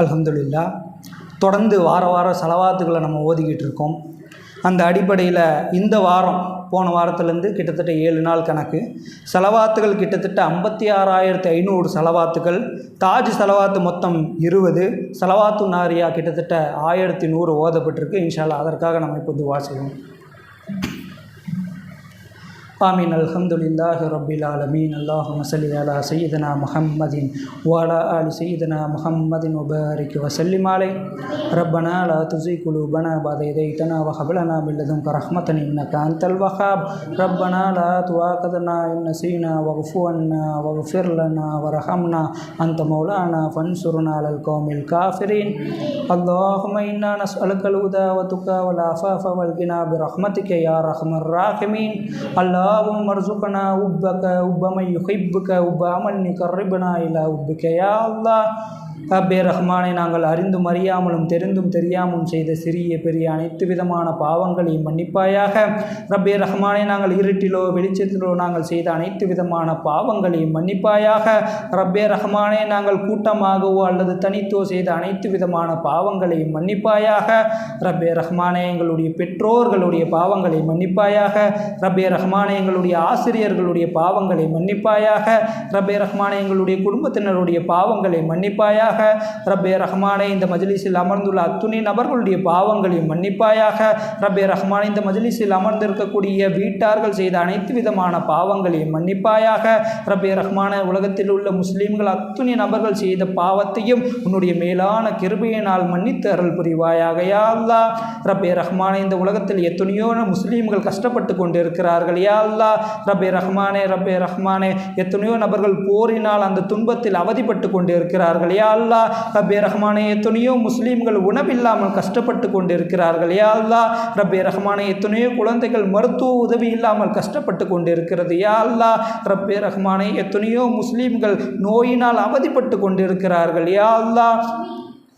அலமதுல்லா தொடர்ந்து வார வாரம் செலவாத்துக்களை நம்ம ஓதிக்கிட்டு இருக்கோம் அந்த அடிப்படையில் இந்த வாரம் போன வாரத்துலேருந்து கிட்டத்தட்ட ஏழு நாள் கணக்கு. செலவாத்துகள் கிட்டத்தட்ட ஐம்பத்தி ஆறாயிரத்தி ஐநூறு செலவாத்துகள். தாஜ் செலவாத்து மொத்தம் இருபது. செலவாத்து நாரியா கிட்டத்தட்ட ஆயிரத்தி நூறு ஓதப்பட்டிருக்கு. இன்ஷால்லா அதற்காக நம்ம இப்போ வாசிக்கணும் آمين. الحمد لله رب العالمين. اللهم صل على سيدنا محمد وعلى آل سيدنا محمد وبارك وسلم عليه. ربنا لا تزغ قلوبنا بعد إذ هديتنا وهب لنا من لدنك رحمة إنك أنت الوهاب. ربنا لا تؤاخذنا إن نسينا واغفر عنا واغفر لنا وارحمنا. أنت مولانا فانصرنا على القوم الكافرين. اللهم إنا نسألك الهدى والتقى والعفاف والغنى برحمتك يا أرحم الراحمين. الله اللهم ارزقنا حبك حب من يحبك حب عمل يقربنا إلى حبك. يا الله ரப்பே ரஹ்மானை நாங்கள் அறிந்தும் அறியாமலும் தெரிந்தும் தெரியாமலும் செய்த சிறிய பெரிய அனைத்து விதமான பாவங்களையும் மன்னிப்பாயாக. ரப்பே ரஹ்மானை நாங்கள் இருட்டிலோ வெளிச்சத்திலோ நாங்கள் செய்த அனைத்து விதமான பாவங்களையும் மன்னிப்பாயாக. ரப்பே ரஹ்மானை நாங்கள் கூட்டமாகவோ அல்லது தனித்தோ செய்த அனைத்து விதமான பாவங்களையும் மன்னிப்பாயாக. ரப்பே ரஹ்மானே எங்களுடைய பெற்றோர்களுடைய பாவங்களை மன்னிப்பாயாக. ரப்பே ரஹ்மானே எங்களுடைய ஆசிரியர்களுடைய பாவங்களை மன்னிப்பாயாக. ரப்பே ரஹ்மானே எங்களுடைய குடும்பத்தினருடைய பாவங்களை மன்னிப்பாயாக. ரப்பே ரஹ்மானே இந்த மஜ்லிஸில் அமர்ந்துள்ள அத்துணை நபர்களுடைய பாவங்களையும் மன்னிப்பாயாக. ரப்பே ரஹ்மானே இந்த மஜ்லிஸில் அமர்ந்திருக்கக்கூடிய வீட்டார்கள் செய்த அனைத்து விதமான பாவங்களையும் மன்னிப்பாயாக. ரப்பே ரஹ்மான உலகத்தில் உள்ள முஸ்லீம்கள் அத்துணை நபர்கள் செய்த பாவத்தையும் உன்னுடைய மேலான கிருபையினால் மன்னித்து அருள் புரிவாயாக யா ரப்பே ரஹ்மானே இந்த உலகத்தில் எத்தனையோ முஸ்லீம்கள் கஷ்டப்பட்டு கொண்டிருக்கிறார்கள் யாழ்லா யா ரப்பே ரஹ்மானே ரப்பே ரஹ்மானே எத்தனையோ நபர்கள் போரினால் அந்த துன்பத்தில் அவதிப்பட்டு கொண்டிருக்கிறார்கள் யா அல்லா ரப்பே ரஹ்மானே எத்தனையோ முஸ்லீம்கள் உணவில்லாமல் கஷ்டப்பட்டு கொண்டு இருக்கிறார்கள் யா அல்லா ரப்பே ரஹ்மானே எத்தனையோ குழந்தைகள் மருத்துவ உதவி இல்லாமல் கஷ்டப்பட்டு கொண்டு இருக்கிறது யா அல்லா ரப்பே ரஹ்மானே எத்தனையோ முஸ்லீம்கள் நோயினால் அவதிப்பட்டு கொண்டு இருக்கிறார்கள் யா அல்லா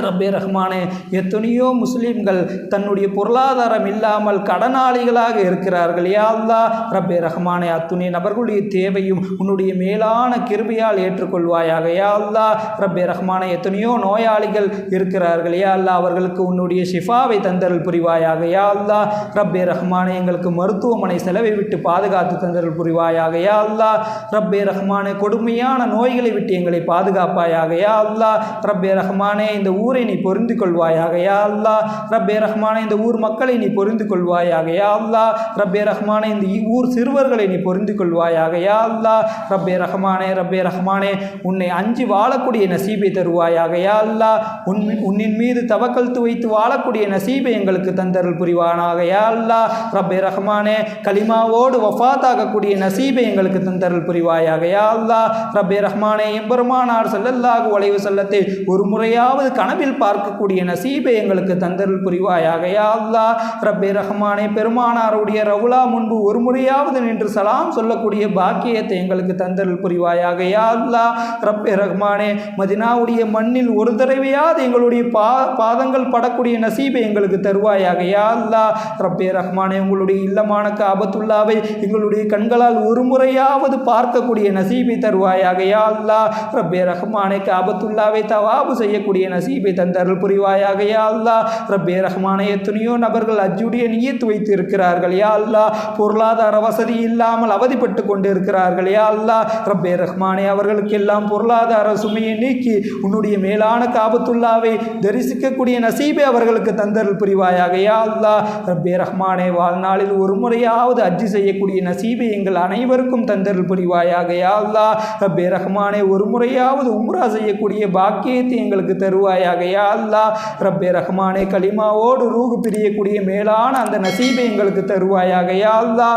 ரப்பே ரஹ்மானே எத்தனையோ முஸ்லீம்கள் தன்னுடைய பொருளாதாரம் இல்லாமல் கடனாளிகளாக இருக்கிறார்கள். யா அல்லா ரப்பே ரஹ்மானே அத்துணை நபர்களுடைய தேவையும் உன்னுடைய மேலான கிருபையால் ஏற்றுக்கொள்வாயாக. யா அல்லா ரப்பே ரஹ்மானே எத்தனையோ நோயாளிகள் இருக்கிறார்கள். யா அல்லா அவர்களுக்கு உன்னுடைய ஷிஃபாவை தந்தரல் புரிவாயாக. யா அல்லா ரப்பே ரஹ்மானே எங்களுக்கு மருத்துவமனை செலவை விட்டு பாதுகாத்து தந்தரல் புரிவாயாக. யா அல்லா ரப்பே ரஹ்மானே கொடுமையான நோய்களை விட்டு எங்களை பாதுகாப்பாயாக. யா அல்லா ரப்பே ரஹ்மானே இந்த ஊரை நீ பொருந்து கொள்வாயாக யா அல்லா ரப்பே ரஹ்மான இந்த ஊர் மக்களை நீ பொருந்து கொள்வாயாக யா அல்லா ரப்பே ரஹ்மான இந்த ஊர் சிறுவர்களை நீ பொருந்து கொள்வாயாக யா அல்லா ரப்பே ரஹ்மானே ரப்பே ரஹ்மானே உன்னை அஞ்சு வாழக்கூடிய நசீபை தருவாயாக யா அல்லா உன் உன்னின் மீது தவக்கல்த்து வைத்து வாழக்கூடிய நசீபை எங்களுக்கு தந்தருள் புரிவானாக யா அல்லா ரப்பே ரஹ்மானே கலிமாவோடு வஃபாத்தாகக்கூடிய நசீபை எங்களுக்கு தந்தருள் புரிவாயாக யா அல்லா ரப்பே ரஹ்மானே எம்பெருமானார் செல்லல்லாக உழைவு செல்லத்தை ஒரு முறையாவது கண கனவில் பார்க்கக்கூடிய நசீபை எங்களுக்கு தந்தருள் புரிவாயாக. யா அல்லா ரப்பே ரஹ்மானே பெருமானாருடைய ரவுலா முன்பு ஒரு முறையாவது நின்று சலாம் சொல்லக்கூடிய பாக்கியத்தை எங்களுக்கு தந்தருள் புரிவாயாக. யா அல்லா ரப்பே ரஹ்மானே மதினாவுடைய மண்ணில் ஒரு தடவையாவது எங்களுடைய பா பாதங்கள் படக்கூடிய நசீபை எங்களுக்கு தருவாயாக. யா அல்லா ரப்பே ரஹ்மானே உங்களுடைய இல்லமான காபத்துள்ளாவை எங்களுடைய கண்களால் ஒரு முறையாவது பார்க்கக்கூடிய நசீபை தருவாயாக. யா அல்லா ரப்பே ரஹ்மானே காபத்துள்ளாவை தவாபு செய்யக்கூடிய நசீபை தந்தருள் புரிவாயாக யா அல்லா ரப்பே ரஹ்மான எத்தனையோ நபர்கள் அஜுடைய நியத்து வைத்து இருக்கிறார்கள் யா அல்லா பொருளாதார வசதி இல்லாமல் அவதிப்பட்டு கொண்டு இருக்கிறார்கள் யா அல்லா ரப்பே ரஹ்மானே அவர்களுக்கு எல்லாம் பொருளாதார சுமையை நீக்கி உன்னுடைய மேலான காபத்துல்லாவை தரிசிக்கக்கூடிய நசீபை அவர்களுக்கு தந்தருள் புரிவாயாக யா அல்லா ரப்பே ரஹ்மானே வாழ்நாளில் ஒரு முறையாவது அஜ்ஜி செய்யக்கூடிய நசீபை எங்கள் அனைவருக்கும் தந்தருள் புரிவாயாக யா அல்லா ரப்பே ரஹ்மானே ஒரு முறையாவது உம்ரா செய்யக்கூடிய பாக்கியத்தை எங்களுக்கு தருவாய் தருவாயாக யா அல்லா ரப்பே ரஹ்மானே கலிமாவோடு ரூகு பிரியக்கூடிய மேலான அந்த நசீபை எங்களுக்கு தருவாயாக. யா அல்லா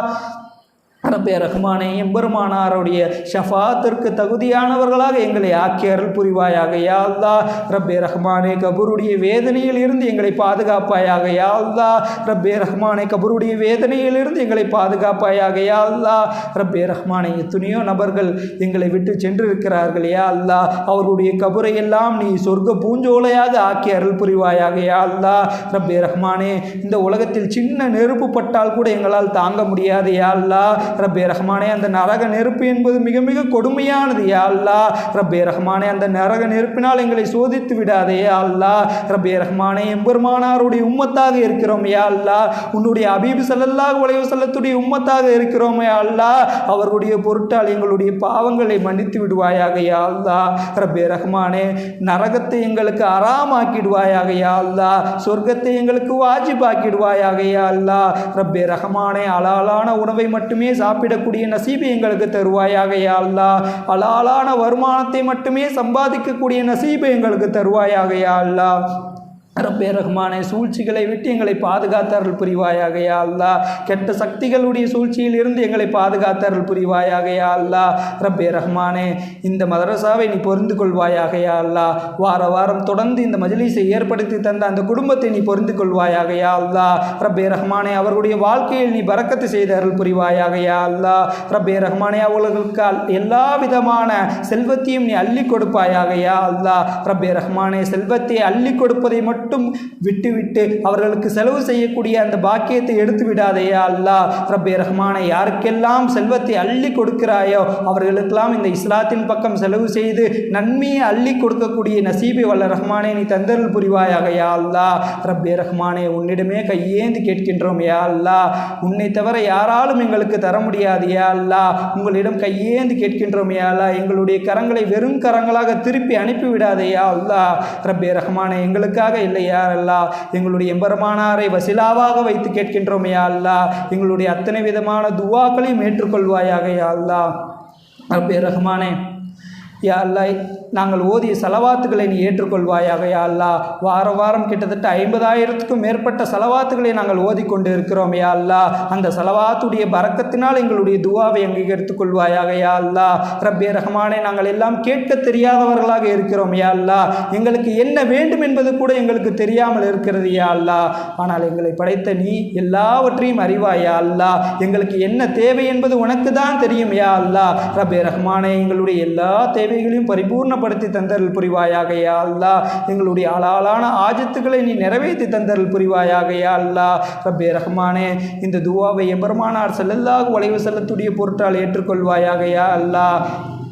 ரப்பே ரஹ்மானே எம்பெருமானாருடைய ஷஃபாத்திற்கு தகுதியானவர்களாக எங்களை ஆக்கி அருள் புரிவாயாக யா அல்லா ரப்பே ரஹ்மானே கபூருடைய வேதனையில் இருந்து எங்களை பாதுகாப்பாயாக யா ரப்பே ரஹ்மானே கபூருடைய வேதனையில் இருந்து எங்களை பாதுகாப்பாயாக யா ரப்பே ரஹ்மானே எத்தனையோ நபர்கள் எங்களை விட்டு சென்றிருக்கிறார்கள் யா அல்லா அவருடைய கபரை எல்லாம் நீ சொர்க்க பூஞ்சோலையாக ஆக்கி புரிவாயாக யா ரப்பே ரஹ்மானே இந்த உலகத்தில் சின்ன நெருப்பு பட்டால் கூட எங்களால் தாங்க முடியாது யா ரப்பே ரஹ்மானே அந்த நரக நெருப்பு என்பது மிக மிக கொடுமையானது. யா அல்லா ரப்பே ரஹ்மானே அந்த நரக நெருப்பினால் எங்களை சோதித்து விடாதே. யா அல்லா ரப்பே ரஹ்மானே எம்பெருமானாருடைய உம்மத்தாக இருக்கிறோம். யா அல்லா உன்னுடைய அபீபு செல்லல்லாக உழைவு செல்லத்துடைய உம்மத்தாக இருக்கிறோம். யா அல்லா அவர்களுடைய பொருட்டால் எங்களுடைய பாவங்களை மன்னித்து விடுவாயாக. யா அல்லா ரப்பே ரஹ்மானே நரகத்தை எங்களுக்கு அறாமாக்கிடுவாயாக. யா அல்லா சொர்க்கத்தை எங்களுக்கு வாஜிபாக்கிடுவாயாக. யா அல்லா ரப்பே ரஹ்மானே அலாலான உணவை மட்டுமே சாப்பிடக்கூடிய நசீபை எங்களுக்கு தருவாயாக அல்லா. அலாலான வருமானத்தை மட்டுமே சம்பாதிக்கக்கூடிய நசீபை எங்களுக்கு தருவாயாக அல்லா. ரப்பே ரஹ்மானே சூழ்ச்சிகளை விட்டு எங்களை பாதுகாத்தார்கள் புரிவாயாக அல்லா. கெட்ட சக்திகளுடைய சூழ்ச்சியில் இருந்து எங்களை பாதுகாத்தார்கள் புரிவாயாக அல்லா. ரப்பே ரஹ்மானே இந்த மதரசாவை நீ பொருந்து கொள்வாயாக அல்லா. வார வாரம் தொடர்ந்து இந்த மஜ்லிஸை ஏற்படுத்தி தந்த அந்த குடும்பத்தை நீ பொருந்து கொள்வாயாக அல்லா. ரப்பே ரஹ்மானே அவர்களுடைய வாழ்க்கையில் நீ பறக்கத்து செய்தார்கள் புரிவாயாக அல்லா. ரப்பே ரஹ்மானே அவர்களுக்கு எல்லா விதமான செல்வத்தையும் நீ அள்ளி கொடுப்பாயாக அல்லா. ரப்பே ரஹ்மானே செல்வத்தை அள்ளி கொடுப்பதை மட்டும் விட்டுவிட்டு அவர்களுக்கு செலவு செய்யக்கூடிய அந்த பாக்கியத்தை எடுத்து விடாதையா அல்லா ரப்பே ரஹ்மானை யாருக்கெல்லாம் செல்வத்தை அள்ளி கொடுக்கிறாயோ அவர்களுக்கெல்லாம் இந்த இஸ்லாத்தின் பக்கம் செலவு செய்து நன்மையை அள்ளி கொடுக்கக்கூடிய நசீபை வல்ல ரஹ்மானே நீ தந்தருள் புரிவாயாக யா அல்லா ரப்பே ரஹ்மானே உன்னிடமே கையேந்து கேட்கின்றோம் யா அல்லா உன்னை தவிர யாராலும் எங்களுக்கு தர முடியாது யா அல்லா உங்களிடம் கையேந்து கேட்கின்றோம் யா அல்லா எங்களுடைய கரங்களை வெறும் கரங்களாக திருப்பி அனுப்பி யா அல்லா ரப்பே ரஹ்மானே எங்களுக்காக இல்லை யா அல்லா? எங்களுடைய எம்பெருமானாரை வசிலாவாக வைத்து கேட்கின்றோம் யா அல்லா. எங்களுடைய அத்தனை விதமான துவாக்களையும் ஏற்றுக்கொள்வாயாக யா அல்லா. ரப்பே ரஹ்மானே யா அல்லா நாங்கள் ஓதிய செலவாத்துகளை நீ ஏற்றுக்கொள்வாயாக அல்லா. வார வாரம் கிட்டத்தட்ட ஐம்பதாயிரத்துக்கும் மேற்பட்ட செலவாத்துக்களை நாங்கள் ஓதிக்கொண்டு இருக்கிறோம் யா அல்லா. அந்த செலவாத்துடைய பறக்கத்தினால் எங்களுடைய துவாவை அங்கீகரித்துக் கொள்வாயாக யா அல்லா. ரப்பே ரஹ்மானே நாங்கள் எல்லாம் கேட்க தெரியாதவர்களாக இருக்கிறோம் யா அல்லா. எங்களுக்கு என்ன வேண்டும் என்பது கூட எங்களுக்கு தெரியாமல் இருக்கிறது யா அல்லா. ஆனால் எங்களை படைத்த நீ எல்லாவற்றையும் அறிவாயா அல்லா. எங்களுக்கு என்ன தேவை என்பது உனக்கு தான் தெரியும் யா அல்லா. ரபே ரஹ்மானே எங்களுடைய எல்லா தேவைகளையும் பரிபூர்ணப்படுத்தி தந்தருள் புரிவாயாகையா அல்லா. எங்களுடைய ஆளாளான ஆஜத்துக்களை நீ நிறைவேற்றி தந்தருள் புரிவாயாகையா அல்லா. ரப்பே ரஹ்மானே இந்த துவாவை எம்பெருமானார் செல்லல்லாக வளைவு செல்லத்துடைய பொருட்டால் ஏற்றுக்கொள்வாயாகையா அல்லா.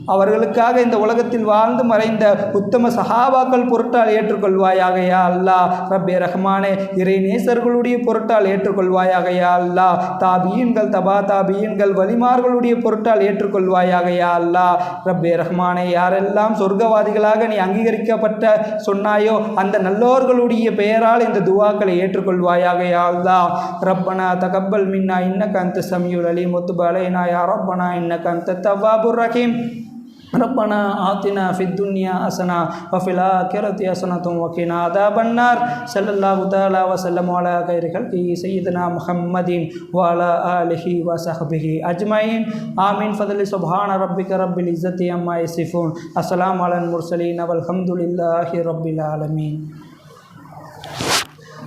அவர்களுக்காக இந்த உலகத்தில் வாழ்ந்து மறைந்த உத்தம சஹாபாக்கள் பொருட்டால் ஏற்றுக்கொள்வாயாக யா அல்லா? ரப்பே ரஹ்மானே இறை நேசர்களுடைய பொருட்டால் ஏற்றுக்கொள்வாயாக யா அல்லா? தாபியன்கள் தபா தாபியன்கள் வலிமார்களுடைய பொருட்டால் ஏற்றுக்கொள்வாயாக யா அல்லா? ரப்பே ரஹ்மானே யாரெல்லாம் சொர்க்கவாதிகளாக நீ அங்கீகரிக்கப்பட்ட சொன்னாயோ அந்த நல்லோர்களுடைய பெயரால் இந்த துவாக்களை ஏற்றுக்கொள்வாயாக யா அல்லா? ரப்பனா தகப்பல் மின்னா இன்ன கந்த சமியுல் அலி முத்துபலைனா யா ரப்பனா இன்ன கந்த தவாபுர் ரஹீம். ربنا آتنا في الدنيا حسنة وفي الآخرة حسنة وقنا عذاب النار. صلى الله تعالى وسلم على خير خلقه سيدنا محمد وعلى آله وصحبه أجمعين. آمين. فضل سبحان ربك رب العزة عما يصفون. السلام على المرسلين والحمد لله رب العالمين.